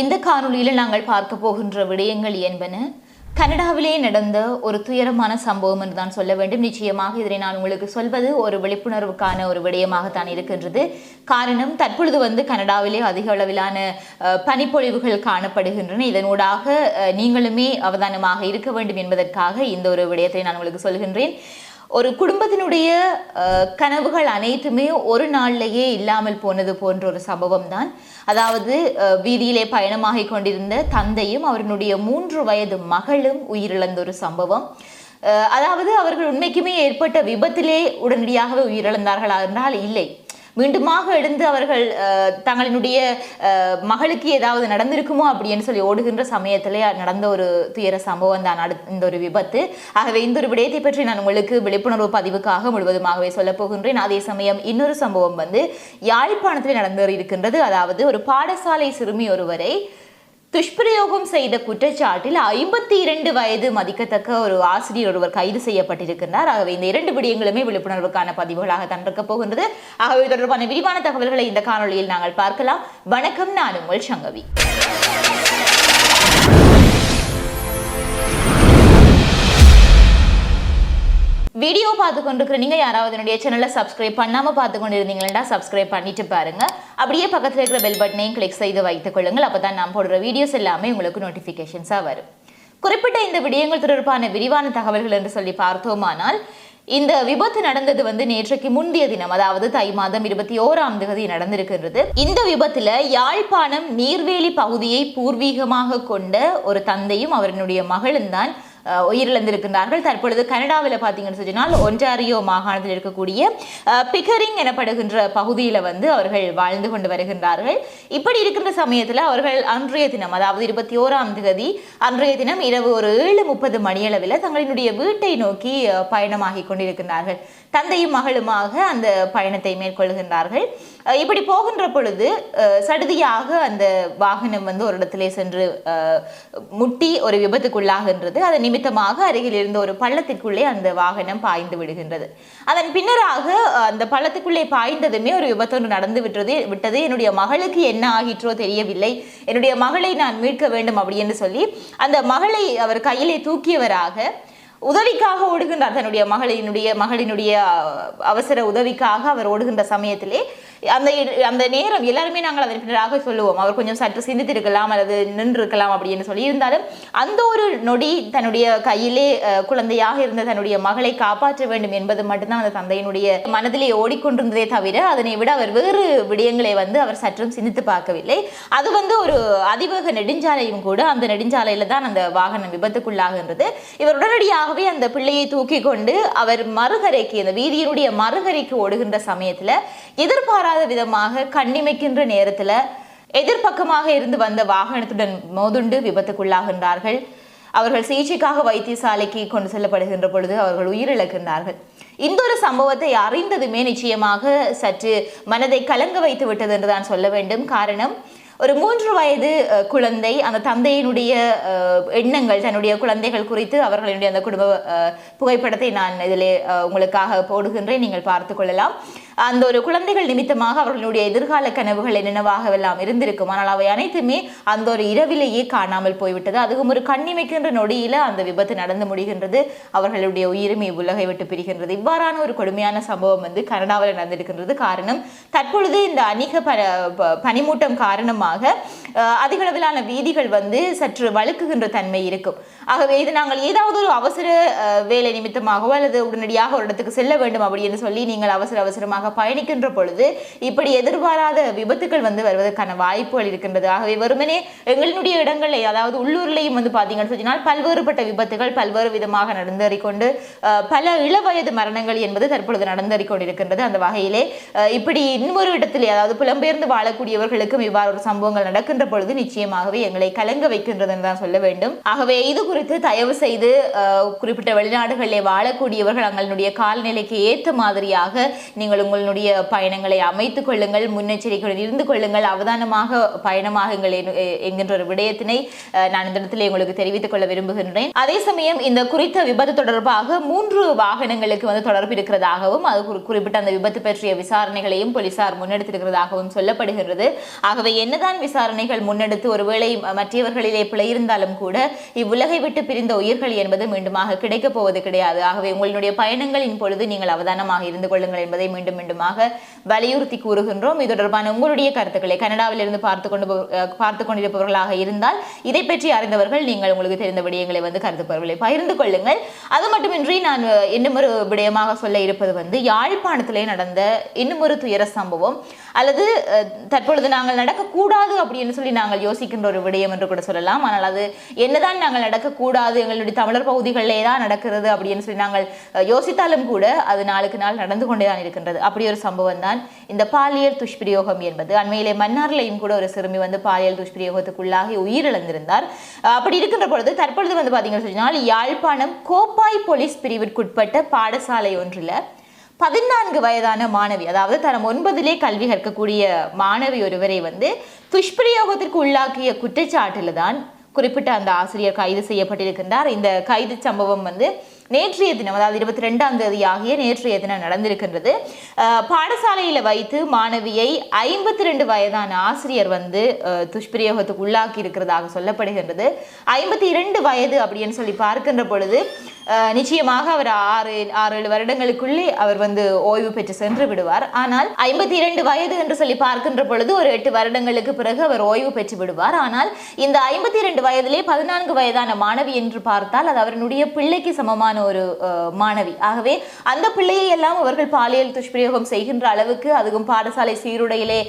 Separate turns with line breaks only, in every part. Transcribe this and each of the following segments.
இந்த காணொளியில் நாங்கள் பார்க்க போகின்ற விடயங்கள் என்பன கனடாவிலே நடந்த ஒரு துயரமான சம்பவம் என்று தான் சொல்ல வேண்டும். நிச்சயமாக இதனை நான் உங்களுக்கு சொல்வது ஒரு விழிப்புணர்வுக்கான ஒரு விடயமாகத்தான் இருக்கின்றது. காரணம் தற்பொழுது வந்து கனடாவிலே அதிக அளவிலான பனிப்பொழிவுகள் காணப்படுகின்றன. இதனூடாக நீங்களுமே அவதானமாக இருக்க வேண்டும் என்பதற்காக இந்த ஒரு விடயத்தை நான் உங்களுக்கு சொல்கின்றேன். ஒரு குடும்பத்தினுடைய கனவுகள் அனைத்துமே ஒரு நாள்லேயே இல்லாமல் போனது போன்ற ஒரு சம்பவம் தான் அதாவது வீதியிலே பயணமாகிக் கொண்டிருந்த தந்தையும் அவருடைய மூன்று வயது மகளும் உயிரிழந்த ஒரு சம்பவம். அதாவது அவர்கள் உண்மைக்குமே ஏற்பட்ட விபத்திலே உடனடியாகவே உயிரிழந்தார்களா? என்றால் இல்லை. மீண்டுமாக எழுந்து அவர்கள் தங்களினுடைய மகளுக்கு ஏதாவது நடந்திருக்குமோ அப்படின்னு சொல்லி ஓடுகின்ற சமயத்திலே நடந்த ஒரு துயர சம்பவம் தான் இந்த ஒரு விபத்து. ஆகவே இந்த ஒரு விடயத்தை பற்றி நான் உங்களுக்கு விழிப்புணர்வு பதிவுக்காக முழுவதுமாகவே சொல்லப் போகின்றேன். அதே சமயம் இன்னொரு சம்பவம் வந்து யாழ்ப்பாணத்தில் நடந்து இருக்கின்றது அதாவது ஒரு பாடசாலை சிறுமி ஒருவரை துஷ்பிரயோகம் செய்த குற்றச்சாட்டில் ஐம்பத்தி இரண்டு வயது மதிக்கத்தக்க ஒரு ஆசிரியர் ஒருவர் கைது செய்யப்பட்டிருக்கிறார் ஆகவே இந்த இரண்டு விடயங்களுமே விழிப்புணர்வுக்கான பதிவுகளாக தான் இருக்க போகின்றது. ஆகவே தொடர்பான விரிவான தகவல்களை இந்த காணொளியில் நாங்கள் பார்க்கலாம். வணக்கம் நான் உங்கள் சங்கவி. வீடியோ பார்த்து கொண்டிருக்கிற நீங்கள் யாராவது என்னுடைய சேனலை சப்ஸ்கிரைப் பண்ணாம பார்த்து கொண்டு இருந்தீங்கன்னா சப்ஸ்கிரைப் பண்ணிட்டு பாருங்க. அப்படியே பக்கத்துல இருக்கிற பெல் பட்டனையும் கிளிக் செய்து வைத்துக் கொள்ளுங்கள். அப்பதான் நான் போடுற வீடியோஸ் எல்லாமே உங்களுக்கு நோட்டிபிகேஷன்ஸா வரும். குறிப்பிட்ட இந்த விடயங்கள் தொடர்பான விரிவான தகவல்கள் என்று சொல்லி பார்த்தோமானால் இந்த விபத்து நடந்தது வந்து நேற்றைக்கு முந்தைய தினம் அதாவது தை மாதம் இருபத்தி ஓராம் தேதி நடந்திருக்கின்றது. இந்த விபத்துல யாழ்ப்பாணம் நீர்வேலி பகுதியை பூர்வீகமாக கொண்ட ஒரு தந்தையும் அவரனுடைய மகளும் தான் உயிரிழந்திருக்கின்றார்கள். தற்பொழுது கனடாவில் பார்த்தீங்கன்னு சொன்னால் ஒன்டாரியோ மாகாணத்தில் இருக்கக்கூடிய பிகரிங் எனப்படுகின்ற பகுதியில் வந்து அவர்கள் வாழ்ந்து கொண்டு வருகின்றார்கள். இப்படி இருக்கின்ற சமயத்தில் அவர்கள் அன்றைய தினம் அதாவது இருபத்தி ஓராம் தேதி அன்றைய தினம் இரவு ஒரு ஏழு முப்பது மணியளவில் தங்களினுடைய வீட்டை நோக்கி பயணமாகி கொண்டிருக்கின்றார்கள். தந்தையும் மகளுமாக அந்த பயணத்தை மேற்கொள்கின்றார்கள். இப்படி போகின்ற பொழுது சடுதியாக அந்த வாகனம் வந்து ஒரு இடத்திலே சென்று முட்டி ஒரு விபத்துக்குள்ளாகின்றது. அதன் நிமித்தமாக அருகில் இருந்த ஒரு பள்ளத்திற்குள்ளே அந்த வாகனம் பாய்ந்து விடுகின்றது. அதன் பின்னராக அந்த பள்ளத்துக்குள்ளே பாய்ந்ததுமே ஒரு விபத்தொன்று நடந்து விட்டது விட்டது. என்னுடைய மகளுக்கு என்ன ஆகிற்றோ தெரியவில்லை. என்னுடைய மகளை நான் மீட்க வேண்டும் அப்படின்னு சொல்லி அந்த மகளை அவர் கையிலே தூக்கியவராக உதவிக்காக ஓடுகின்றார். தன்னுடைய மகளினுடைய மகளினுடைய அவசர உதவிக்காக அவர் ஓடுகின்ற சமயத்திலே அந்த அந்த நேரம் எல்லாருமே நாங்கள் அதன் பின்னராக சொல்லுவோம். அவர் கொஞ்சம் சற்று சிந்தித்திருக்கலாம் அல்லது நின்றிருக்கலாம் அப்படின்னு சொல்லி இருந்தாலும் அந்த ஒரு நொடி தன்னுடைய கையிலே குழந்தையாக இருந்த தன்னுடைய மகளை காப்பாற்ற வேண்டும் என்பது மட்டும்தான் அந்த தந்தையினுடைய மனதிலே ஓடிக்கொண்டிருந்ததே தவிர அதனை விட அவர் வேறு விடயங்களை வந்து அவர் சற்றும் சிந்தித்து பார்க்கவில்லை. அது வந்து ஒரு அதிவேக நெடுஞ்சாலையும் கூட அந்த நெடுஞ்சாலையில தான் அந்த வாகனம் விபத்துக்குள்ளாகின்றது. இவர் உடனடியாகவே அந்த பிள்ளையை தூக்கி கொண்டு அவர் மறுகரைக்கு அந்த வீதியினுடைய மறுகரைக்கு ஓடுகின்ற சமயத்தில் எதிர்பாராத விதமாக கண்ணிமைக்கின்ற நேரத்தில் எதிர்பக்கமாக இருந்து வந்த வாகனத்துடன் மோதுண்டு விபத்துக்குள்ளாகின்றார்கள். அவர்கள் சிகிச்சைக்காக வைத்தியசாலைக்கு கொண்டு செல்லப்படுகின்ற பொழுது அவர்கள் உயிரிழக்கின்றார்கள். இந்த ஒரு சம்பவத்தை அறிந்ததுமே நிச்சயமாக சற்று மனதை கலங்க வைத்து விட்டது என்று தான் சொல்ல வேண்டும். காரணம் ஒரு மூன்று வயது குழந்தை அந்த தந்தையினுடைய எண்ணங்கள் தன்னுடைய குழந்தைகள் குறித்து அவர்களுடைய அந்த குடும்ப புகைப்படத்தை நான் இதிலே உங்களுக்காக போடுகின்றேன். நீங்கள் பார்த்து கொள்ளலாம். அந்த ஒரு குழந்தைகள் நிமித்தமாக அவர்களுடைய எதிர்கால கனவுகள் என்னென்னவாகவெல்லாம் இருந்திருக்கும். ஆனால் அவை அனைத்துமே அந்த ஒரு இரவிலேயே காணாமல் போய்விட்டது. அதுவும் ஒரு கண்ணிமைக்கின்ற நொடியில அந்த விபத்து நடந்து முடிகின்றது. அவர்களுடைய உயிரும் உலகை விட்டு பிரிகின்றது. இவ்வாறான ஒரு கொடுமையான சம்பவம் வந்து கனடாவில் நடந்திருக்கின்றது காரணம். தற்பொழுது இந்த அணிக ப- பனிமூட்டம் காரணமாக காரணமாக அதிகளவிலான வீதிகள் வந்து சற்று வழுக்குகின்ற தன்மை இருக்கும். ஆகவே இது நாங்கள் ஏதாவது ஒரு அவசர வேலை நிமித்தமாகவோ அல்லது உடனடியாக ஒரு இடத்துக்கு செல்ல வேண்டும் அப்படின்னு சொல்லி நீங்கள் அவசர அவசரமாக பயணிக்கின்ற பொழுது இப்படி எதிர்பாராத விபத்துக்கள் வந்து வருவதற்கான வாய்ப்புகள் இருக்கின்றது. ஆகவே வெறுமனே எங்களினுடைய இடங்களில் அதாவது உள்ளூர்லேயும் வந்து பார்த்தீங்கன்னு சொன்னால் பல்வேறுபட்ட விபத்துகள் பல்வேறு விதமாக நடந்தேறிக்கொண்டு பல இளவயது மரணங்கள் என்பது தற்பொழுது நடந்தேறிக்கொண்டிருக்கின்றது. அந்த வகையிலே இப்படி இன்னொரு இடத்திலே அதாவது புலம்பெயர்ந்து வாழக்கூடியவர்களுக்கும் இவ்வாறு ஒரு சம்பவங்கள் நடக்கின்ற பொழுது நிச்சயமாகவே எங்களை கலங்க வைக்கின்றது என்று தான் சொல்ல வேண்டும். ஆகவே இது குறித்து தயவு செய்து குறிப்பிட்ட வெளிநாடுகளில் வாழக்கூடியவர்கள் தங்களுடைய கால்நிலைக்கு ஏற்ற மாதிரியாக நீங்கள் உங்களுடைய பயணங்களை அமைத்துக் கொள்ளுங்கள் முன்னெச்சரிக்கையுடன் இருந்து கொள்ளுங்கள் அவதானமாக பயணமாகுங்கள் என்கின்ற ஒரு விடயத்தினை நான் இந்த இடத்துல உங்களுக்கு தெரிவித்துக் கொள்ள விரும்புகின்றேன். அதே சமயம் இந்த குறித்த விபத்து தொடர்பாக மூன்று வாகனங்களுக்கு வந்து தொடர்பு இருக்கிறதாகவும் அது குறி- குறிப்பிட்ட அந்த விபத்து பற்றிய விசாரணைகளையும் போலீசார் முன்னெடுத்திருக்கிறதாகவும் சொல்லப்படுகிறது ஆகவே என்ன என்னதான் விசாரணைகள் முன்னெடுத்து ஒருவேளை மற்றவர்களிலே பிழை இருந்தாலும் கூட இவ்வுலகை விட்டு பிரிந்த உயிர்கள் என்பது மீண்டுமாக கிடைக்கப் போவது கிடையாது. ஆகவே உங்களுடைய பயணங்களின் பொழுது நீங்கள் அவதானமாக இருந்து கொள்ளுங்கள் என்பதை மீண்டும் மீண்டுமாக வலியுறுத்தி கூறுகின்றோம். இது தொடர்பான உங்களுடைய கருத்துக்களை கனடாவிலிருந்து பார்த்து கொண்டு பார்த்து கொண்டிருப்பவர்களாக இருந்தால் இதை பற்றி அறிந்தவர்கள் நீங்கள் உங்களுக்கு தெரிந்த விடயங்களை வந்து கருத்துப்பவர்களை பகிர்ந்து கொள்ளுங்கள். அது மட்டுமின்றி நான் இன்னும் ஒரு விடயமாக சொல்ல இருப்பது வந்து யாழ்ப்பாணத்திலே நடந்த இன்னும் ஒரு துயர சம்பவம் அல்லது அஹ், தற்பொழுது நாங்கள் நடக்கக்கூடாது அப்படின்னு சொல்லி நாங்கள் யோசிக்கின்ற ஒரு விடயம் என்று கூட சொல்லலாம். ஆனால் அது என்னதான் நாங்கள் நடக்கக்கூடாது எங்களுடைய தமிழர் பகுதிகளிலே தான் நடக்கிறது அப்படின்னு சொல்லி நாங்கள் யோசித்தாலும் கூட அது நாளுக்கு நாள் நடந்து கொண்டே தான் இருக்கின்றது. அப்படி ஒரு சம்பவம் தான் இந்த பாலியல் துஷ்பிரயோகம் என்பது. அண்மையிலே மன்னார்லையும் கூட ஒரு சிறுமி வந்து பாலியல் துஷ்பிரயோகத்துக்குள்ளாகி உயிரிழந்திருந்தார். அப்படி இருக்கின்ற பொழுது தற்பொழுது வந்து பார்த்தீங்கன்னு சொன்னால் யாழ்ப்பாணம் கோப்பாய் போலீஸ் பிரிவிற்குட்பட்ட பாடசாலை ஒன்றில் பதினான்கு வயதான மாணவி அதாவது தரம் ஒன்பதிலே கல்வி கற்கக்கூடிய மாணவி ஒருவரை வந்து துஷ்பிரயோகத்திற்கு உள்ளாக்கிய குற்றச்சாட்டில் தான் குறிப்பிட்ட அந்த ஆசிரியர் கைது செய்யப்பட்டிருக்கின்றார். இந்த கைது சம்பவம் வந்து நேற்றைய தினம் அதாவது இருபத்தி ரெண்டாம் தேதி ஆகிய நேற்றைய தினம் நடந்திருக்கின்றது. பாடசாலையில் வைத்து மாணவியை ஐம்பத்தி ரெண்டு வயதான ஆசிரியர் வந்து துஷ்பிரயோகத்துக்கு உள்ளாக்கி இருக்கிறதாக சொல்லப்படுகின்றது. ஐம்பத்தி இரண்டு வயது அப்படின்னு சொல்லி பார்க்கின்ற பொழுது நிச்சயமாக அவர் ஆறு ஆறு ஏழு வருடங்களுக்குள்ளே அவர் வந்து ஓய்வு பெற்று சென்று விடுவார். ஆனால் ஐம்பத்தி இரண்டு வயது என்று சொல்லி பார்க்கின்ற பொழுது ஒரு எட்டு வருடங்களுக்கு பிறகு அவர் ஓய்வு பெற்று விடுவார். ஆனால் இந்த ஐம்பத்தி இரண்டு வயதிலே பதினான்கு வயதான மாணவி என்று பார்த்தால் அது அவருடைய பிள்ளைக்கு சமமான ஒரு மாணவி. ஆகவே அந்த பிள்ளையை எல்லாம் அவர்கள் பாலியல் துஷ்பிரயோகம் செய்கின்ற அளவுக்கு அதுவும் பாடசாலை சீருடையிலே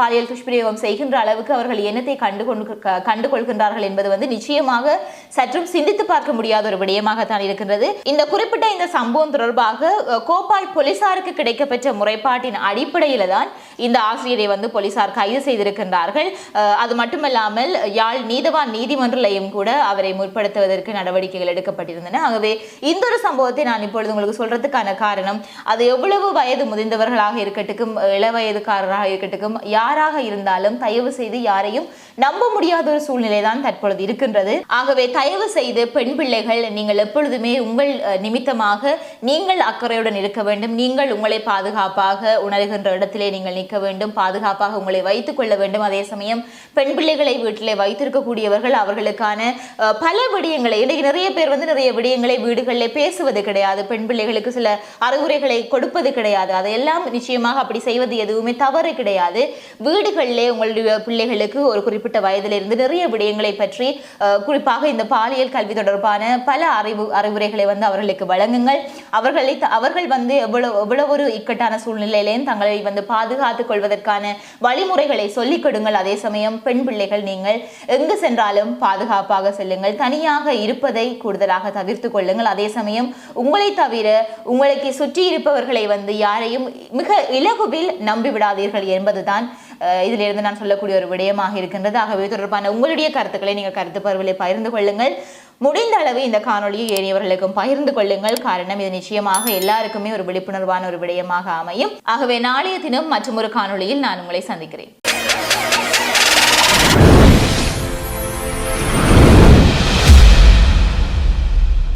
பாலியல் துஷ்பிரயோகம் செய்கின்ற அளவுக்கு அவர்கள் என்னத்தை கண்டு கண்டுகொள்கின்றார்கள் கண்டு கொள்கின்றார்கள் என்பது வந்து நிச்சயமாக சற்றும் சிந்தித்து பார்க்க முடியாத ஒரு விடயமாகத்தான் இருக்கின்றது. இந்த குறிப்பிட்ட இந்த சம்பவம் தொடர்பாக கோபால் கோப்பாய் போலீசாருக்கு கிடைக்கப்பெற்ற முறைப்பாட்டின் அடிப்படையில் தான் இந்த ஆசிரியரை வந்து போலீசார் கைது செய்திருக்கின்றார்கள். அது மட்டுமல்லாமல் யாழ் நீதவான் நீதிமன்றலையும் கூட அவரை முற்படுத்துவதற்கு நடவடிக்கைகள் எடுக்கப்பட்டிருந்தன. ஆகவே இந்த ஒரு சம்பவத்தை நான் இப்பொழுது உங்களுக்கு சொல்றதுக்கான காரணம் அது எவ்வளவு வயது முதிர்ந்தவர்களாக இருக்கட்டும் இள வயதுக்காரராக இருக்கட்டும் யாராக இருந்தாலும் தயவு செய்து யாரையும் நம்ப முடியாத ஒரு சூழ்நிலை தான் தற்பொழுது இருக்கின்றது. ஆகவே தயவு செய்து பெண் பிள்ளைகள் நீங்கள் எப்பொழுதுமே உங்கள் நிமித்தமாக நீங்கள் அக்கறையுடன் இருக்க வேண்டும். நீங்கள் உங்களை பாதுகாப்பாக உணர்கின்ற இடத்திலே நீங்கள் நிற்க வேண்டும். பாதுகாப்பாக உங்களை வைத்துக் கொள்ள வேண்டும். அதே சமயம் பெண் பிள்ளைகளை வீட்டிலே வைத்திருக்கக்கூடியவர்கள் அவர்களுக்கான பல விடயங்களை இன்னைக்கு நிறைய பேர் வந்து நிறைய விடயங்களை வீடுகளிலே பேசுவது கிடையாது பெண் பிள்ளைகளுக்கு சில அறிவுரைகளை கொடுப்பது கிடையாது. அதையெல்லாம் நிச்சயமாக அப்படி செய்வது எதுவுமே தவறு கிடையாது. வீடுகளிலே உங்களுடைய பிள்ளைகளுக்கு ஒரு குறிப்பிட்ட வயதிலிருந்து நிறைய விடயங்களை பற்றி குறிப்பாக இந்த பாலியல் கல்வி தொடர்பான பல அறிவு அறிவுரைகளை வந்து அவர்களுக்கு வழங்குங்கள். அவர்களை த- அவர்கள் வந்து எவ்வளவு எவ்வளவு ஒரு இக்கட்டான சூழ்நிலையிலேயும் தங்களை வந்து பாதுகாத்துக் கொள்வதற்கான வழிமுறைகளை சொல்லிக் கொடுங்கள். அதே சமயம் பெண் பிள்ளைகள் நீங்கள் எங்கு சென்றாலும் பாதுகாப்பாக செல்லுங்கள். தனியாக இருப்பதை கூடுதலாக தவிர்த்து கொள்ளுங்கள். அதே சமயம் உங்களை தவிர உங்களுக்கு சுற்றி இருப்பவர்களை வந்து யாரையும் மிக இலகுவில் நம்பி விடாதீர்கள் என்பதுதான் இதிலிருந்து நான் சொல்லக்கூடிய ஒரு விடயமாக இருக்கின்றது. ஆகவே தொடர்பான உங்களுடைய கருத்துக்களை நீங்கள் கருத்து பருவலை பகிர்ந்து கொள்ளுங்கள். முடிந்த அளவு இந்த காணொளியை ஏறியவர்களுக்கும் பகிர்ந்து கொள்ளுங்கள். காரணம் இது நிச்சயமாக எல்லாருக்குமே ஒரு விழிப்புணர்வான ஒரு விடயமாக அமையும். ஆகவே நாளைய தினம் மற்றும் ஒரு காணொளியில் நான் உங்களை சந்திக்கிறேன்.